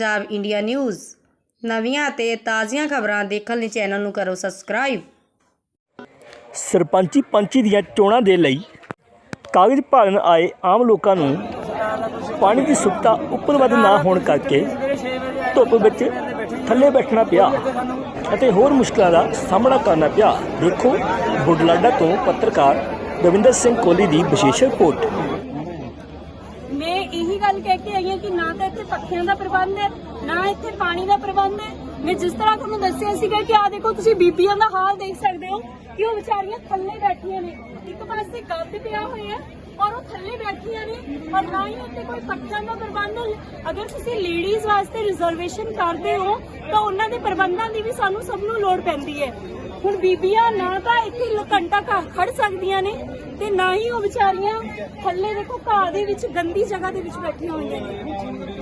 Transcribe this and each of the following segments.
Punjab India news. ਨਵੀਆਂ ਅਤੇ ਤਾਜ਼ੀਆਂ ਖਬਰਾਂ ਦੇਖਣ ਲਈ ਚੈਨਲ ਨੂੰ ਕਰੋ ਸਬਸਕ੍ਰਾਈਬ। ਸਰਪੰਚੀ ਪੰਚੀ ਦੀਆਂ ਚੋਣਾਂ ਦੇ ਲਈ ਕਾਗਜ਼ ਭਰਨ ਆਏ ਆਮ ਲੋਕਾਂ ਨੂੰ ਪਾਣੀ ਦੀ ਸੁਵਿਧਾ ਉੱਪਰ ਵੱਧ ਨਾ ਹੋਣ ਕਰਕੇ ਧੁੱਪ ਵਿੱਚ ਥੱਲੇ ਬੈਠਣਾ ਪਿਆ ਅਤੇ ਹੋਰ ਮੁਸ਼ਕਲਾਂ ਦਾ ਸਾਹਮਣਾ ਕਰਨਾ ਪਿਆ। ਦੇਖੋ, ਬੁਢਲਾਡਾ ਤੋਂ ਪੱਤਰਕਾਰ ਰਵਿੰਦਰ ਸਿੰਘ ਕੋਹਲੀ ਦੀ ਵਿਸ਼ੇਸ਼ ਰਿਪੋਰਟ ਮੈਂ ਇਹੀ ਗੱਲ ਕਹਿ ਕੇ ਆਈ ਹਾਂ ਕਿ ਨਾ ਤਾਂ ਇੱਥੇ ਪੱਖਿਆਂ ਦਾ ਪ੍ਰਬੰਧ ਹੈ, ਨਾ ਇੱਥੇ ਪਾਣੀ ਦਾ ਪ੍ਰਬੰਧ ਹੈ। ਮੈਂ ਜਿਸ ਤਰ੍ਹਾਂ ਤੁਹਾਨੂੰ ਦੱਸਿਆ ਸੀਗਾ ਕਿ ਆ ਦੇਖੋ, ਤੁਸੀਂ ਬੀਬੀਆਂ ਦਾ ਹਾਲ ਦੇਖ ਸਕਦੇ ਹੋ ਕਿ ਉਹ ਵਿਚਾਰੀਆਂ ਥੱਲੇ ਬੈਠੀਆਂ ਨੇ। ਇੱਕ ਪਾਸੇ ਗੱਦ ਪਿਆ ਹੋਇਆ ਹੈ ਔਰ ਉਹ ਥੱਲੇ ਬੈਠੀਆਂ ਨੇ ਔਰ ਨਾ ਹੀ ਉੱਤੇ ਕੋਈ ਪੱਖਿਆਂ ਦਾ ਪ੍ਰਬੰਧ ਅਗਰ ਤੁਸੀਂ ਲੇਡੀਜ਼ ਵਾਸਤੇ ਰਿਜ਼ਰਵੇਸ਼ਨ ਕਰਦੇ ਹੋ, ਤਾਂ ਉਹਨਾਂ ਦੇ ਪ੍ਰਬੰਧਾਂ ਦੀ ਵੀ ਸਾਨੂੰ ਸਭ ਨੂੰ ਲੋੜ ਪੈਂਦੀ ਹੈ। ਹੁਣ ਬੀਬੀਆਂ ਨਾ ਤਾਂ ਇੱਥੇ ਘੰਟਾ ਘ- ਖੜ ਸਕਦੀਆਂ ਨੇ ਤੇ ਨਾ ਹੀ ਉਹ ਵਿਚਾਰੀਆਂ ਥੱਲੇ ਦੇਖੋ ਘਾਹ ਦੇ ਵਿੱਚ, ਗੰਦੀ ਜਗ੍ਹਾ ਦੇ ਵਿੱਚ ਬੈਠੀਆਂ ਹੋਈਆਂ ਨੇ।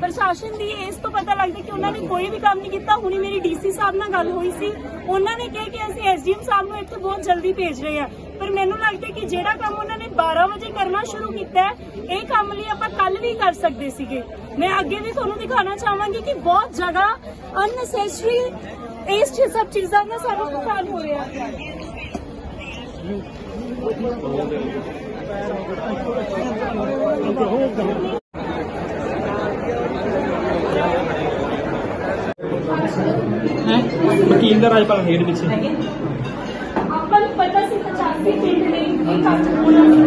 ਪ੍ਰਸ਼ਾਸਨ ਦੀ ਇਸ ਤੋਂ ਪਤਾ ਲੱਗਦਾ ਕਿ ਉਹਨਾਂ ਨੇ ਕੋਈ ਵੀ ਕੰਮ ਨਹੀਂ ਕੀਤਾ। ਹੁਣੀ ਮੇਰੀ ਡੀਸੀ ਸਾਹਿਬ ਨਾਲ ਗੱਲ ਹੋਈ ਸੀ। ਉਹਨਾਂ ਨੇ ਕਿਹਾ ਕਿ ਅਸੀਂ ਐਸਡੀਐਮ ਸਾਹਿਬ ਨੂੰ ਇੱਥੇ ਬਹੁਤ ਜਲਦੀ ਭੇਜ ਰਹੇ ਹਾਂ। ਪਰ ਮੈਨੂੰ ਲੱਗਦਾ ਕਿ ਜਿਹੜਾ ਕੰਮ ਉਹਨਾਂ ਨੇ 12 ਵਜੇ ਕਰਨਾ ਸ਼ੁਰੂ ਕੀਤਾ ਹੈ, ਇਹ ਕੰਮ ਲਈ ਆਪਾਂ ਕੱਲ ਵੀ ਕਰ ਸਕਦੇ ਸੀਗੇ। ਮੈਂ ਅੱਗੇ ਵੀ ਤੁਹਾਨੂੰ ਦਿਖਾਉਣਾ ਚਾਹਾਂਗੀ ਕਿ ਬਹੁਤ ਜਗ੍ਹਾ ਅਨਨੈਸੈਸਰੀ ਇਸ ਚੀਜ਼ ਸਭ ਚੀਜ਼ਾਂ ਦਾ ਸਾਨੂੰ ਨੁਕਸਾਨ ਹੋ ਰਿਹਾ ਹੈ। ਵਕੀਲ ਦਾ ਰਾਜਪਾਲ ਖੇਡ ਪਿੱਛੇ। ਆਪਾਂ ਨੂੰ ਪਤਾ ਸੀ 85 ਪਿੰਡ ਨੇ ਇਹ ਕੰਮ ਹੋਣਾ ਸੀ।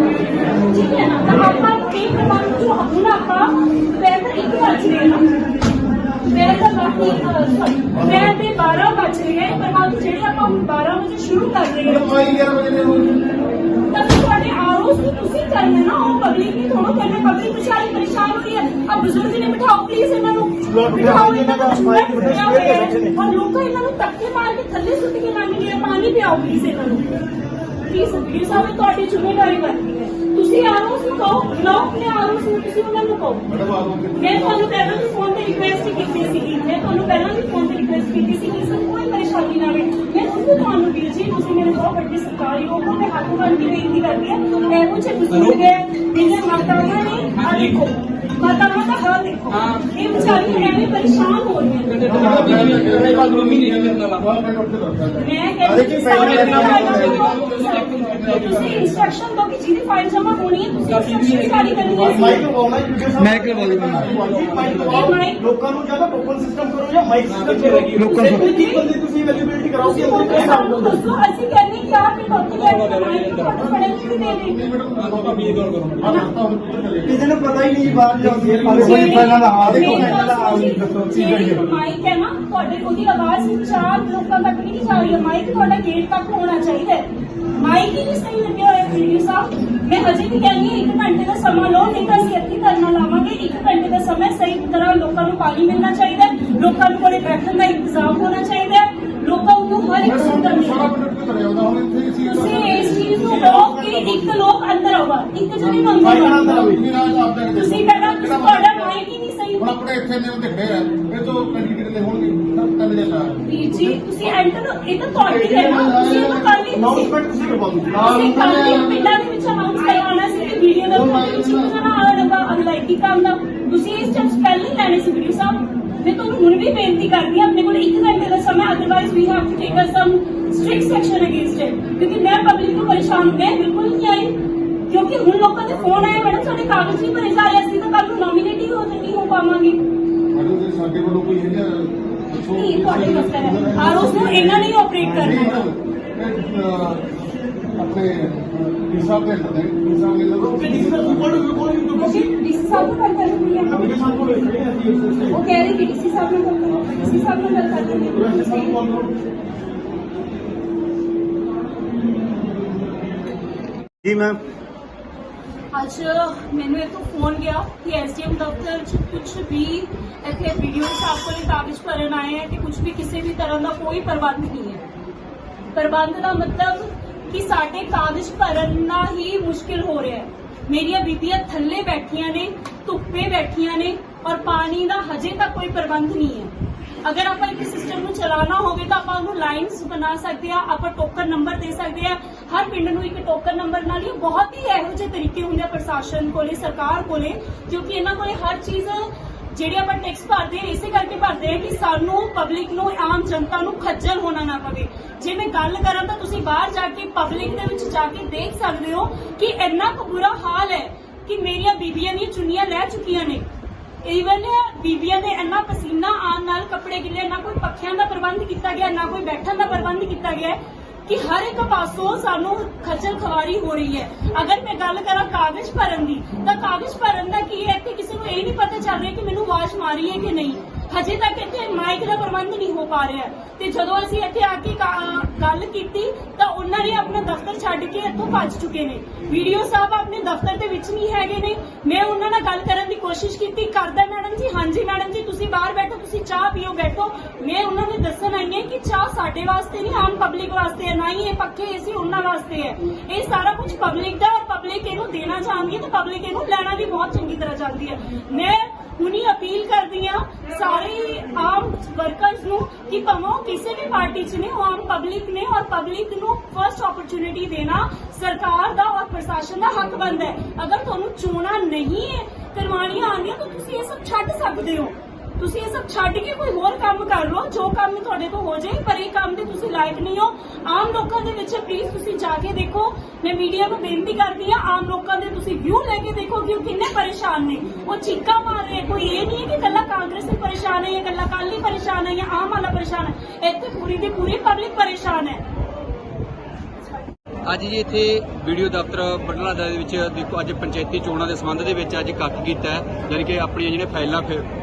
ਠੀਕ ਹੈ ਨਾ? ਤਾਂ ਆਪਾਂ ਇਹ ਪ੍ਰਬੰਧ ਜੋ ਹੁਣ ਆਪਾਂ ਪਹਿਲਾਂ ਇੱਕ ਵੱਜ ਰਹੇ ਨਾ। ਮੈਂ ਤਾਂ ਬਾਕੀ ਸੌਰੀ ਮੈਂ ਤੇ 12 ਵੱਜ ਰਹੇ ਹੈ ਪ੍ਰਬੰਧ ਜਿਹੜੇ ਆਪਾਂ ਹੁਣ 12 ਵਜੇ ਸ਼ੁਰੂ ਕਰ ਰਹੇ ਹਾਂ। ਤਾਂ ਫਿਰ ਤੁਹਾਡੇ ਆਰੋਸ ਨੂੰ ਤੁਸੀਂ ਕਰਨੇ ਨਾ ਉਹ ਪਬਲਿਕ ਨਹੀਂ ਥੋੜਾ ਕਰਨੇ ਪਬਲਿਕ ਵਿਚਾਰੀ ਪਰੇਸ਼ਾਨ ਹੋ ਰਹੀ ਹੈ ਆ ਬਜ਼ੁਰਗ ਨੇ ਬਿਠਾਓ ਪਲੀਜ਼ ਇਹਨਾਂ ਨੂੰ ਬਿਠਾਓ ਇਹਨਾਂ ਨੂੰ ਔਰ ਲੋਕਾਂ ਇਹਨਾਂ ਨੂੰ ਧੱਕੇ ਮਾਰ ਕੇ ਥੱਲੇ ਸੁੱਟ ਕੇ ਲੰਘ ਗਏ ਪਾਣੀ ਪਿਆਓ ਪਲੀਜ਼ ਇਹਨਾਂ ਨੂੰ ਪਲੀਜ਼ ਵੀਰ ਤੁਸੀਂ ਆਰੋਸ ਨੂੰ ਕਹੋ ਬੁਲਾਓ ਆਪਣੇ ਆਰੋਸ ਨੂੰ ਤੁਸੀਂ ਉਹਨਾਂ ਨੂੰ ਕਹੋ ਮੈਂ ਤੁਹਾਨੂੰ ਪਹਿਲਾਂ ਵੀ ਫੋਨ ਤੇ ਰਿਕੁਐਸਟ ਕੀਤੀ ਸੀਗੀ ਮੈਂ ਤੁਹਾਨੂੰ ਪਹਿਲਾਂ ਵੀ ਫੋਨ ਤੇ ਰਿਕੁਐਸਟ ਕੀਤੀ ਸੀ ਕਿ ਇਸ ਕੋਈ ਪਰੇਸ਼ਾਨੀ ਨਾ ਆਵੇ ਮੈਂ ਹੁਣ ਤੁਹਾਨੂੰ ਵੀਰ ਜੀ ਤੁਸੀਂ ਮੇਰੇ ਬਹੁਤ ਵੱਡੇ ਸਰਕਾਰੀ ਹੋ ਮੈਂ ਹੱਥ ਬੰਨ ਕੇ ਬੇਨਤੀ ਕਰਦੀ ਹਾਂ ਇਹੋ ਜਿਹੇ ਬਜ਼ੁਰਗ ਹੈ ਇਹਨਾਂ ਮਾਤਾਵਾਂ ਨੇ ਆ ਦੇਖੋ ਮਾਤਾਵਾਂ ਦਾ ਹਾਲ ਦੇਖੋ। ਇਹ ਵਿਚਾਰੀਆਂ ਐਵੇਂ ਪਰੇਸ਼ਾਨ ਹੋ ਰਹੀਆਂ ਨਾਲ ਮੈਂ ਕਹਿੰਦੀ ਕਿ ਤੁਸੀਂ ਇਨਸਟਰਕਸ਼ਨ ਦੋ ਕਿ ਜਿਹਦੀ ਫਾਈਲ ਜਮ੍ਹਾਂ ਹੋਣੀ ਹੈ ਤੁਸੀਂ ਇਨਸਟਰਕਸ਼ਨ ਜਾਰੀ ਕਰਨੀ ਹੈ। ਮੈਂ ਕਿ ਬੋਲ ਇਹ ਮਾਈਕ ਲੋਕਾਂ ਨੂੰ ਜਾਂ ਤਾਂ ਟੋਕਨ ਸਿਸਟਮ ਕਰੋ ਜਾਂ ਮਾਈਕ ਸਿਸਟਮ ਕਰੋ। ਲੋਕਾਂ ਨੂੰ- ਕੋਈ ਚੀਜ਼ ਬੰਦੇ ਤੁਸੀਂ ਅਵੇਲੇਬਿਲਿਟੀ ਕਰਾਓ ਕਿ ਅੰਦਰ ਕਿਹੜੇ ਦੱਸੋ ਅਸੀਂ ਕਹਿੰਦੇ ਕਿ ਆਪ ਹੀ ਡਾਕਟਰ ਕਹਿੰਦੇ ਮਾਈਕ ਤੁਹਾਨੂੰ ਫੜਨ ਨਹੀਂ ਦੇ ਰਹੇ ਕਿਸੇ ਨੂੰ ਪਤਾ ਹੀ ਨਹੀਂ ਬਾਹਰ ਜਾਂਦੀ ਹੈ ਹੋਈ ਪਹਿਲਾਂ ਦਾ ਹਾਲ ਦੇਖੋ ਪਹਿਲਾਂ ਦਾ ਹਾਲ ਦੱਸੋ ਕੀ ਕਰੀਏ ਮਾਈਕ ਹੈ ਨਾ ਤੁਹਾਡੇ ਉਹਦੀ ਆਵਾਜ਼ ਚਾਰ ਲੋਕਾਂ ਤੱਕ ਵੀ ਨਹੀਂ ਜਾ ਰਹੀ ਹੈ। ਮਾਈਕ ਤੁਹਾਡਾ ਗੇਟ ਤੱਕ ਹੋਣਾ ਚਾਹੀਦਾ ਹੈ। ਮਾਈਕ ਹੀ ਨਹੀਂ ਸਹੀ ਲੱਗਿਆ ਹੋਇਆ ਵੀਡੀਓ ਸਾਹਿਬ ਮੈਂ ਅਜੇ ਵੀ ਕਹਿੰਦੀ ਹਾਂ ਇੱਕ ਘੰਟੇ ਦਾ ਸਮਾਂ ਲਓ ਨਹੀਂ ਤਾਂ ਅਸੀਂ ਇੱਥੇ ਧਰਨਾ ਲਾਵਾਂਗੇ। ਇੱਕ ਘੰਟੇ ਦਾ ਸਮਾਂ ਸਹੀ ਤਰ੍ਹਾਂ ਲੋਕਾਂ ਨੂੰ ਪਾਣੀ ਮਿਲਣਾ ਚਾਹੀਦਾ ਹੈ ਲੋਕਾਂ ਨੂੰ ਕੋਲੇ ਬੈਠਣ ਦਾ ਇੰਤਜ਼ਾਮ ਹੋਣਾ ਚਾਹੀਦਾ ਹੈ। ਲੋਕਾਂ ਨੂੰ ਹਰ ਇੱਕ ਸੁਵਿਧਾ ਮਿਲੇ ਤੁਸੀਂ ਇਸ ਚੀਜ਼ ਨੂੰ ਕਹੋ ਕਿ ਇੱਕ ਲੋਕ ਅੰਦਰ ਆਊਗਾ ਇੱਕ ਜਣੇ ਨੂੰ ਅੰਦਰ। ਆਊਗਾ। ਤੁਸੀਂ ਪਹਿਲਾਂ ਤੁਹਾਡਾ ਮਾਈਕ ਹੀ ਨਹੀਂ ਸਹੀ ਹੁਣ ਆਪਣੇ ਇੱਥੇ ਨੇ ਦਿਖਦੇ ਆ ਇਹ ਤੋਂ ਕੈਂਡੀਡੇਟ ਦੇ ਹੋਣਗੇ ਤਿੰਨ ਦੇ ਚਾਰ ਵੀਰ ਜੀ ਤੁਸੀਂ ਐਂਟਰ ਇਹ ਤਾਂ ਤੁਹਾਡੀ ਹੈ ਨਾ? ਤੁਸੀਂ ਇਹ ਤਾਂ ਕਰ ਲਈ ਅਨਾਉਂਸਮੈਂਟ ਤੁਸੀਂ ਕਰਵਾਓ ਤੁਸੀਂ ਕੱਲ ਵੀ ਪਿੰਡਾਂ ਦੇ ਵਿੱਚ ਅਨਾਉਂਸ ਕਰਵਾਉਣਾ ਸੀ ਕਿ ਵੀਡੀਓ ਦਾ ਤੁਹਾਡੇ ਵਿੱਚ ਇੱਕ ਜਣਾ ਆਣਗਾ ਅਨਲਾਈਕੀ ਕੰਮ ਦਾ ਤੁਸੀਂ ਇਸ ਸਟੈਪਸ ਪਹਿਲਾਂ ਹੀ ਲੈਣੇ ਸੀ ਵੀਡੀਓ ਸਾਹਿਬ ਮੈਂ ਤੁਹਾਨੂੰ ਹੁਣ ਵੀ ਬੇਨਤੀ ਕਰਦੀ ਹਾਂ ਆਪਣੇ ਕੋਲ 1 ਘੰਟੇ ਦਾ ਸਮਾਂ otherwise we have to take a some strict section against it ਕਿਉਂਕਿ ਮੈਂ ਪਬਲਿਕ ਨੂੰ ਪਰੇਸ਼ਾਨ ਮੈਂ ਬਿਲਕੁਲ ਨਹੀਂ ਆਈ। ਕਿਉਂਕਿ ਹੁਣ ਲੋਕਾਂ ਦੇ ਫੋਨ ਆਏ ਮੈਡਮ ਸਾਡੇ ਕਾਗਜ਼ ਨਹੀਂ ਭਰੇ ਜਾ ਰਹੇ ਅਸੀਂ ਤਾਂ ਕੱਲ ਨੂੰ ਨੋਮੀਨੇਟ ਹੀ ਹੋ ਨਹੀਂ ਹੋ ਪਾਵਾਂਗੇ। ਸਾਡੇ ਦੇ ਵੱਲੋਂ ਕੋਈ ਹੈਗਾ ਦੱਸੋ ਨਹੀਂ ਤੁਹਾਡੇ ਮਸਲਾ ਹੈ ਆਰਓਸ ਨੂੰ ਇਹਨਾਂ ਨੇ ਆਪਰੇਟ ਕਰਨਾ ਹੈ ਆਪਣੇ ਹਿਸਾਬ ਦੇ ਅੰਦਰ ਨੇ ਹਿਸਾਬ ਦੇ ਓਕੇ ਜੀ ਸਰ ਅੰਦਰ ਕੋਲ ਕੋਲ ਡੀਸੀ ਡੀਸੀ ਸਾਹਿਬ ਨਾਲ ਗੱਲ ਕਰਨੀ ਹੈ ਵੀਡੀਓ ਸਾਹਿਬ ਕੋਲ ਖੜੇ ਆ ਜੀ ਉਸ ਤੇ ਉਹ ਕਹਿ ਰਹੇ ਕਿ ਡੀਸੀ ਸਾਹਿਬ ਨਾਲ ਗੱਲ ਕਰੋ ਡੀਸੀ ਸਾਹਿਬ ਨਾਲ ਗੱਲ ਕਰਦੇ ਨੇ ਸਾਹਿਬ ਕੋਲ ਕਰੋ ਜੀ ਮੈਮ ਅੱਜ ਮੈਨੂੰ ਇੱਥੋਂ ਫੋਨ ਗਿਆ ਕਿ ਐਸਡੀਐਮ ਦਫ਼ਤਰ 'ਚ ਕੁਝ ਵੀ ਇੱਥੇ ਵੀਡੀਓ ਸਾਹਿਬ ਕੋਲੇ ਕਾਗਜ਼ ਭਰਨ ਆਏ ਹੈ ਕਿ ਕੁਝ ਵੀ ਕਿਸੇ ਵੀ ਤਰ੍ਹਾਂ ਦਾ ਕੋਈ ਪ੍ਰਬੰਧ ਨਹੀਂ ਹੈ ਪ੍ਰਬੰਧ ਦਾ ਮਤਲਬ ਕਿ ਸਾਡੇ ਕਾਗਜ਼ ਭਰਨਾ ਹੀ ਮੁਸ਼ਕਿਲ ਹੋ ਰਿਹਾ ਹੈ ਮੇਰੀਆਂ ਬੀਬੀਆਂ ਥੱਲੇ ਬੈਠੀਆਂ ਨੇ ਧੁੱਪੇ ਬੈਠੀਆਂ ਨੇ ਔਰ ਪਾਣੀ ਦਾ ਹਜੇ ਤੱਕ ਕੋਈ ਪ੍ਰਬੰਧ ਨਹੀਂ ਹੈ ਅਗਰ ਆਪਾਂ ਇੱਕ ਸਿਸਟਮ ਨੂੰ ਚਲਾਉਣਾ ਹੋਵੇ ਤਾਂ ਆਪਾਂ ਉਹਨੂੰ ਲਾਈਨਸ ਬਣਾ ਸਕਦੇ ਆ ਆਪਾਂ ਟੋਕਨ ਨੰਬਰ ਦੇ ਸਕਦੇ ਆ ਹਰ ਪਿੰਡ ਨੂੰ ਇੱਕ ਟੋਕਨ ਨੰਬਰ ਨਾਲ ਹੀ ਬਹੁਤ ਹੀ ਇਹੋ ਜਿਹੇ ਤਰੀਕੇ ਹੁੰਦੇ ਆ ਪ੍ਰਸ਼ਾਸਨ ਕੋਲੇ, ਸਰਕਾਰ ਕੋਲੇ ਕਿਉਂਕਿ ਇਹਨਾਂ ਕੋਲੇ ਹਰ ਚੀਜ਼ ਜਿਹੜੇ ਆਪਾਂ ਟੈਕਸ ਭਰਦੇ ਹਾਂ, ਇਸੇ ਕਰਕੇ ਭਰਦੇ ਹਾਂ ਕਿ ਸਾਨੂੰ ਪਬਲਿਕ ਨੂੰ, ਆਮ ਜਨਤਾ ਨੂੰ ਖੱਜਲ ਹੋਣਾ ਨਾ ਪਵੇ। ਜੇ ਮੈਂ ਗੱਲ ਕਰਾਂ ਤਾਂ ਤੁਸੀਂ ਬਾਹਰ ਜਾ ਕੇ ਪਬਲਿਕ ਦੇ ਵਿੱਚ ਜਾ ਕੇ ਦੇਖ ਸਕਦੇ ਹੋ ਕਿ ਇੰਨਾ ਕੁ ਬੁਰਾ ਹਾਲ ਹੈ ਕਿ ਮੇਰੀਆਂ ਬੀਬੀਆਂ ਦੀਆਂ ਚੁੰਨੀਆਂ ਲੈ ਚੁੱਕੀਆਂ ਨੇ। ਈਵਨ uh, ਬੀਬੀਆਂ ਦੇ ਇੰਨਾ ਪਸੀਨਾ ਆਉਣ ਨਾਲ ਕੱਪੜੇ ਗਿੱਲੇ, ਨਾ ਕੋਈ ਪੱਖਿਆਂ ਦਾ ਪ੍ਰਬੰਧ ਕੀਤਾ ਗਿਆ, ਨਾ ਕੋਈ ਬੈਠਣ ਦਾ ਪ੍ਰਬੰਧ ਕੀਤਾ ਗਿਆ ਕਿ ਹਰ ਇੱਕ ਪਾਸੋਂ ਸਾਨੂੰ ਖੱਜਲ ਖਵਾਰੀ ਹੋ ਰਹੀ ਹੈ। ਅਗਰ ਮੈਂ ਗੱਲ ਕਰਾਂ ਕਾਗਜ਼ ਭਰਨ ਦੀ, ਤਾਂ ਕਾਗਜ਼ ਭਰਨ ਦਾ ਕੀ ਹੈ ਕਿ ਕਿਸੇ ਨੂੰ ਇਹ ਨਹੀਂ ਪਤਾ ਚੱਲ ਰਿਹਾ ਕਿ ਮੈਨੂੰ ਆਵਾਜ਼ ਮਾਰੀ ਹੈ ਕਿ ਨਹੀਂ। ਹਜੇ ਤੱਕ ਇੱਥੇ ਮਾਈਕ ਦਾ ਪ੍ਰਬੰਧ ਨਹੀਂ ਹੋ ਪਾ ਰਿਹਾ। ਤੇ ਜਦੋਂ ਅਸੀਂ ਇੱਥੇ ਆ ਕੇ ਗੱਲ ਕੀਤੀ, ਤਾਂ ਉਹਨਾਂ ਨੇ ਆਪਣਾ ਦਫ਼ਤਰ ਛੱਡ ਕੇ ਇੱਥੋਂ ਭੱਜ ਚੁੱਕੇ ਨੇ। ਵੀਡੀਓ ਸਾਹਿਬ ਆਪਣੇ ਦਫ਼ਤਰ ਦੇ ਵਿੱਚ ਨਹੀਂ ਹੈਗੇ ਨੇ। ਮੈਂ ਉਹਨਾਂ ਨਾਲ ਗੱਲ ਕਰਨ ਦੀ ਕੋਸ਼ਿਸ਼ ਕੀਤੀ ਕਰਦਾ ਮੈਡਮ ਜੀ, ਹਾਂਜੀ ਮੈਡਮ ਜੀ, ਤੁਸੀਂ ਬਾਹਰ ਬੈਠੋ, ਤੁਸੀਂ ਚਾਹ ਪੀਓ, ਬੈਠੋ। ਮੈਂ ਉਹਨਾਂ ਨੂੰ ਦੱਸਣ ਆਈ ਹਾਂ ਕਿ ਚਾਹ ਸਾਡੇ ਵਾਸਤੇ ਨਹੀਂ, ਆਮ ਪਬਲਿਕ ਵਾਸਤੇ ਹੈ, ਨਾ ਹੀ ਇਹ ਪੱਖੇ ਏਸੀ ਉਹਨਾਂ ਵਾਸਤੇ ਹੈ। ਇਹ ਸਾਰਾ ਕੁਝ ਪਬਲਿਕ ਦਾ ਔਰ ਪਬਲਿਕ ਇਹਨੂੰ ਦੇਣਾ ਚਾਹੁੰਦੀ ਹੈ ਤੇ ਪਬਲਿਕ ਇਹਨੂੰ ਲੈਣਾ ਵੀ ਬਹੁਤ ਚੰਗੀ ਤਰ੍ਹਾਂ ਚਾਹੁੰਦੀ ਹੈ। ਮੈਂ ਹੁਣੀ ਅਪੀਲ ਕਰਦੀ ਆ ਸਾਰੇ ਸਾਰੇ ਆਮ ਵਰਕਰਸ ਨੂੰ ਕਿ ਭਾਵੇਂ ਕਿਸੇ ਵੀ ਪਾਰਟੀ 'ਚ ਨੇ ਉਹ ਆਮ ਪਬਲਿਕ ਨੇ ਔਰ ਪਬਲਿਕ ਨੂੰ ਫਰਸਟ ਓਪਰਚੁਨਿਟੀ ਦੇਣਾ ਸਰਕਾਰ ਦਾ ਔਰ ਪ੍ਰਸ਼ਾਸਨ ਦਾ ਹੱਕ ਬਣਦਾ ਹੈ। ਅਗਰ ਤੁਹਾਨੂੰ ਚੋਣਾਂ ਨਹੀਂ ਕਰਵਾਣੀਆਂ ਆਉਂਦੀਆਂ ਤਾਂ ਤੁਸੀਂ ਇਹ ਸਭ ਛੱਡ ਸਕਦੇ ਹੋ। ਤੁਸੀਂ ਇਹ ਸਭ ਛੱਡ ਕੇ ਕੋਈ ਹੋਰ ਕੰਮ ਕਰ ਲਓ, ਜੋ ਕੰਮ ਤੁਹਾਡੇ ਤੋਂ ਹੋ ਜਾਏ, ਪਰ ਇਹ ਕੰਮ ਦੇ ਤੁਸੀਂ ਲਾਇਕ ਨਹੀਂ ਹੋ। ਆਮ ਲੋਕਾਂ ਦੇ ਵਿੱਚ ਪਲੀਜ਼ ਤੁਸੀਂ ਜਾ ਕੇ ਦੇਖੋ। ਮੈਂ ਮੀਡੀਆ ਨੂੰ ਬੇਨਤੀ ਕਰਦੀ ਆ ਆਮ ਲੋਕਾਂ ਦੇ ਤੁਸੀਂ ਵਿਊ ਲੈ ਕੇ ਦੇਖੋ ਕਿ ਉਹ ਕਿੰਨੇ ਪਰੇਸ਼ਾਨ ਨੇ। ਉਹ ਚੀਕਾਂ ਮਾਰ ਰਹੇ ਕੋਈ ਇਹ ਨਹੀਂ ਹੈ ਕਿ ਕੱਲਾ ਕਾਂਗਰਸ ਹੀ ਪਰੇਸ਼ਾਨ ਹੈ ਜਾਂ ਕੱਲਾ ਕਾਲੀ ਪਰੇਸ਼ਾਨ ਹੈ ਜਾਂ ਆਮ ਵਾਲਾ ਪਰੇਸ਼ਾਨ ਹੈ। ਇੱਥੇ ਪੂਰੀ ਦੀ ਪੂਰੀ ਪਬਲਿਕ ਪਰੇਸ਼ਾਨ ਹੈ। ਅੱਜ ਜੀ ਇੱਥੇ ਵੀਡੀਓ ਦਫ਼ਤਰ ਬਟਲਾ ਦੇ ਵਿੱਚ ਦੇਖੋ, ਅੱਜ ਪੰਚਾਇਤੀ ਚੋਣਾਂ ਦੇ ਸੰਬੰਧ ਦੇ ਵਿੱਚ ਅੱਜ ਇਕੱਠ ਕੀਤਾ ਹੈ ਯਾਨੀ ਕਿ ਆਪਣੀਆਂ ਜਿਹੜੇ ਫਾਈਲਾਂ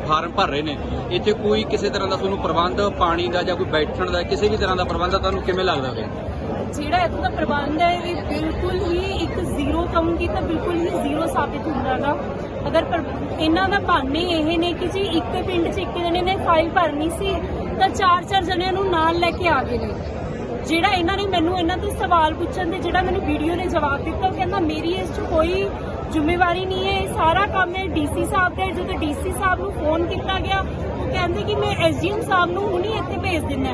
ਫਾਰਮ ਭਰ ਰਹੇ ਨੇ। ਇੱਥੇ ਕੋਈ ਕਿਸੇ ਤਰ੍ਹਾਂ ਦਾ ਤੁਹਾਨੂੰ ਪ੍ਰਬੰਧ, ਪਾਣੀ ਦਾ ਜਾਂ ਕੋਈ ਬੈਠਣ ਦਾ, ਕਿਸੇ ਵੀ ਤਰ੍ਹਾਂ ਦਾ ਪ੍ਰਬੰਧ ਤੁਹਾਨੂੰ ਕਿਵੇਂ ਲੱਗਦਾ ਹੋਵੇ ਜਿਹੜਾ ਇੱਥੋਂ ਦਾ ਪ੍ਰਬੰਧ ਹੈ, ਇਹ ਬਿਲਕੁਲ ਹੀ ਇੱਕ ਜ਼ੀਰੋ ਕਹੂੰਗੀ ਤਾਂ ਬਿਲਕੁਲ ਹੀ ਜ਼ੀਰੋ ਸਾਬਿਤ ਹੁੰਦਾ ਹੁੰਦਾਗਾ ਅਗਰ ਇਹਨਾਂ ਦਾ ਬਹਾਨੇ ਇਹ ਨੇ ਕਿ ਜੀ ਇੱਕ ਪਿੰਡ 'ਚ ਇੱਕ ਜਣੇ ਨੇ ਫਾਈਲ ਭਰਨੀ ਸੀ, ਤਾਂ ਚਾਰ ਚਾਰ ਜਣਿਆਂ ਨੂੰ ਨਾਲ ਲੈ ਕੇ ਆ ਗਏ ਨੇ। ਜਿਹੜਾ ਇਹਨਾਂ ਨੇ ਮੈਨੂੰ ਇਹਨਾਂ ਤੋਂ ਸਵਾਲ ਪੁੱਛਣ ਦੇ ਜਿਹੜਾ ਮੈਨੂੰ ਵੀਡੀਓ ਨੇ ਜਵਾਬ ਦਿੱਤਾ, ਉਹ ਕਹਿੰਦਾ, ਮੇਰੀ ਇਸ 'ਚ ਕੋਈ ਜ਼ਿੰਮੇਵਾਰੀ ਨਹੀਂ ਹੈ ਇਹ ਸਾਰਾ ਕੰਮ ਹੈ ਡੀਸੀ ਸਾਹਿਬ ਦਾ ਹੈ। ਜਦੋਂ ਡੀਸੀ ਸਾਹਿਬ ਨੂੰ ਫੋਨ ਕੀਤਾ ਗਿਆ, ਉਹ ਕਹਿੰਦੇ ਕਿ ਮੈਂ ਐਸਡੀਐਮ ਸਾਹਿਬ ਨੂੰ ਹੁਣੀ ਇੱਥੇ ਭੇਜ ਦਿੰਦਾ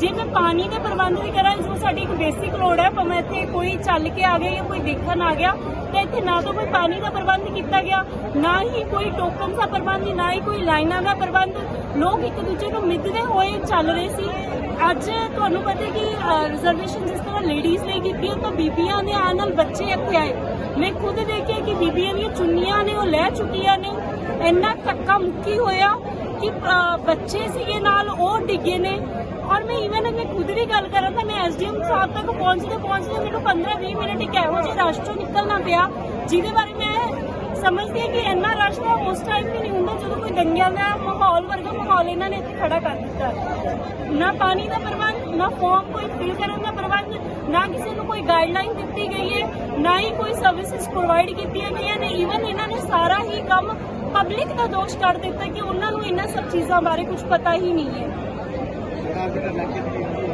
ਜੇ ਮੈਂ ਪਾਣੀ ਦੇ ਪ੍ਰਬੰਧ ਵੀ ਕਰਾਂ ਜੋ ਸਾਡੀ ਇੱਕ ਬੇਸਿਕ ਲੋੜ ਹੈ, ਭਾਵੇਂ ਇੱਥੇ ਕੋਈ ਚੱਲ ਕੇ ਆ ਗਿਆ ਜਾਂ ਕੋਈ ਦੇਖਣ ਆ ਗਿਆ, ਤਾਂ ਇੱਥੇ ਨਾ ਤਾਂ ਕੋਈ ਪਾਣੀ ਦਾ ਪ੍ਰਬੰਧ ਕੀਤਾ ਗਿਆ, ਨਾ ਹੀ ਕੋਈ ਟੋਕਨ ਦਾ ਪ੍ਰਬੰਧ, ਨਾ ਹੀ ਕੋਈ ਲਾਈਨਾਂ ਦਾ ਪ੍ਰਬੰਧ। ਲੋਕ ਇੱਕ ਦੂਜੇ ਨੂੰ ਮਿੱਧਦੇ ਹੋਏ ਚੱਲ ਰਹੇ ਸੀ। ਅੱਜ ਤੁਹਾਨੂੰ ਪਤਾ ਕਿ ਰਿਜ਼ਰਵੇਸ਼ਨ ਜਿਸ ਤਰ੍ਹਾਂ ਲੇਡੀਜ਼ ਲਈ ਕੀਤੀ ਹੈ, ਤਾਂ ਬੀਬੀਆਂ ਦੇ ਆਉਣ ਨਾਲ ਬੱਚੇ ਇੱਥੇ ਆਏ। ਮੈਂ ਖੁਦ ਦੇਖਿਆ ਕਿ ਬੀਬੀਆਂ ਦੀਆਂ ਚੁੰਨੀਆਂ ਨੇ, ਉਹ ਲੈ ਚੁੱਕੀਆਂ ਨੇ। ਇੰਨਾ ਧੱਕਾ ਮੁੱਕੀ ਹੋਇਆ। ਕਿ ਬੱਚੇ ਸੀਗੇ ਨਾਲ ਉਹ ਡਿੱਗੇ ਨੇ। ਔਰ ਮੈਂ ਇਵਨ ਮੈਂ ਖੁਦ ਵੀ ਗੱਲ ਕਰਾਂ ਤਾਂ ਮੈਂ ਐਸਡੀਐਮ ਸਾਹਿਬ ਤੱਕ ਪਹੁੰਚਦੇ ਪਹੁੰਚਦੇ ਮੈਨੂੰ 15-20 ਮਿੰਟ ਇੱਕ ਇਹੋ ਜਿਹੇ ਰਸ਼ ਚੋਂ ਨਿਕਲਣਾ ਪਿਆ, ਜਿਹਦੇ ਬਾਰੇ ਮੈਂ ਸਮਝਦੀ ਹਾਂ ਕਿ ਇੰਨਾ ਰਸ਼ ਤਾਂ ਉਸ ਟਾਈਮ ਵੀ ਨਹੀਂ ਹੁੰਦਾ ਜਦੋਂ ਕੋਈ ਦੰਗਿਆਂ ਦਾ ਮਾਹੌਲ ਵਰਗਾ ਮਾਹੌਲ ਇਹਨਾਂ ਨੇ ਇੱਥੇ ਖੜਾ ਕਰ ਦਿੱਤਾ। ਨਾ ਪਾਣੀ ਦਾ ਪ੍ਰਬੰਧ, ਨਾ ਫਾਰਮ ਕੋਈ ਫਿਲ ਕਰਨ ਦਾ ਪ੍ਰਬੰਧ, ਨਾ ਕਿਸੇ ਨੂੰ ਕੋਈ ਗਾਈਡਲਾਈਨ ਦਿੱਤੀ ਗਈ ਹੈ, ਨਾ ਹੀ ਕੋਈ ਸਰਵਿਸਿਜ਼ ਪ੍ਰੋਵਾਈਡ ਕੀਤੀਆਂ ਗਈਆਂ ਨੇ। ਇਵਨ ਇਹਨਾਂ ਨੇ ਸਾਰਾ ਹੀ ਕੰਮ ਪਬਲਿਕ ਦਾ ਦੋਸ਼ ਕਰ ਦਿੱਤਾ ਕਿ ਉਹਨਾਂ ਨੂੰ ਇਹਨਾਂ ਸਭ ਚੀਜ਼ਾਂ ਬਾਰੇ ਕੁਝ ਪਤਾ ਹੀ ਨਹੀਂ ਹੈ।